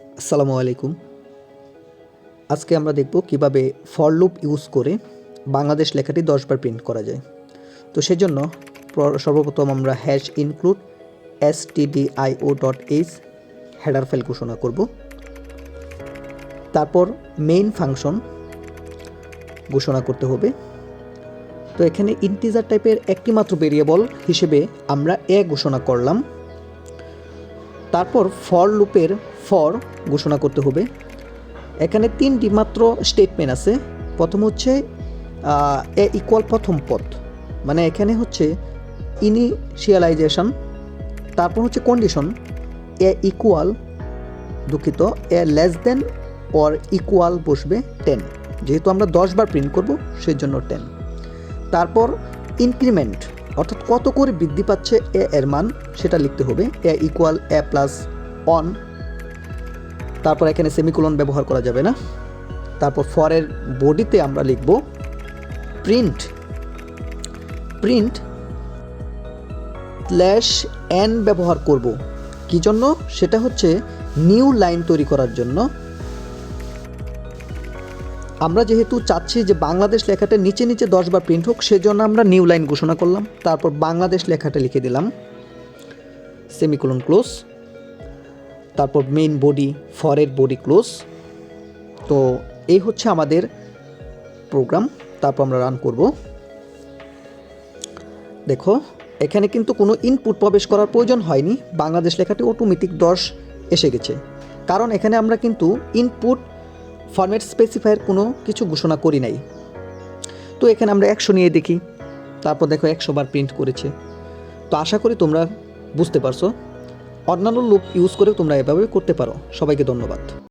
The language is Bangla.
আসসালামু আলাইকুম। আজকে আমরা দেখব কীভাবে ফর লুপ ইউজ করে বাংলাদেশ লেখাটি দশবার প্রিন্ট করা যায়। তো সেজন্য সর্বপ্রথম আমরা hash include stdio dot H header file ঘোষণা করব। তারপর মেইন ফাংশন ঘোষণা করতে হবে। তো এখানে ইন্টিজার টাইপের একটি মাত্র ভেরিয়েবল হিসেবে আমরা এ ঘোষণা করলাম। তারপর ফর লুপের ফর ঘোষণা করতে হবে। এখানে তিনটি মাত্র স্টেটমেন্ট আছে। প্রথম হচ্ছে এ ইকুয়াল প্রথম পথ মানে এখানে হচ্ছে ইনিশিয়ালাইজেশন তারপর হচ্ছে কন্ডিশন এ ইকুয়াল দুঃখিত, A less than or equal বসবে টেন যেহেতু আমরা দশ বার প্রিন্ট করব, সেজন্য টেন তারপর ইনক্রিমেন্ট অর্থাৎ কত করে বৃদ্ধি পাচ্ছে এ এর মান, সেটা লিখতে হবে। A equal A plus one তারপর এখানে সেমিকোলন ব্যবহার করা যাবে না। তারপর ফরের বডিতে আমরা লিখব প্রিন্ট প্রিন্ট স্ল্যাশ এন ব্যবহার করব। কি জন্য? সেটা হচ্ছে নিউ লাইন তৈরি করার জন্য। আমরা যেহেতু চাচ্ছি যে বাংলাদেশ লেখাটা নিচে নিচে দশবার প্রিন্ট হোক, সেজন্য আমরা নিউ লাইন ঘোষণা করলাম। তারপর বাংলাদেশ লেখাটা লিখে দিলাম। সেমিকোলন ক্লোজ তারপর মেইন বডি ফরের বডি ক্লোজ তো এই হচ্ছে আমাদের প্রোগ্রাম তারপর আমরা রান করব। দেখো, এখানে কিন্তু কোনো ইনপুট প্রবেশ করার প্রয়োজন হয়নি। বাংলাদেশ লেখাটি অটোমেটিক দশ এসে গেছে। কারণ এখানে আমরা কিন্তু ইনপুট ফরম্যাট স্পেসিফায়ার কোনো কিছু ঘোষণা করি নাই। তো এখানে আমরা একশো নিয়ে দেখি। তারপর দেখো একশো বার প্রিন্ট করেছে। তো আশা করি তোমরা বুঝতে পারছ। অন্যান্য লুপ ইউজ করে তোমরা এভাবে করতে পারো। সবাইকে ধন্যবাদ।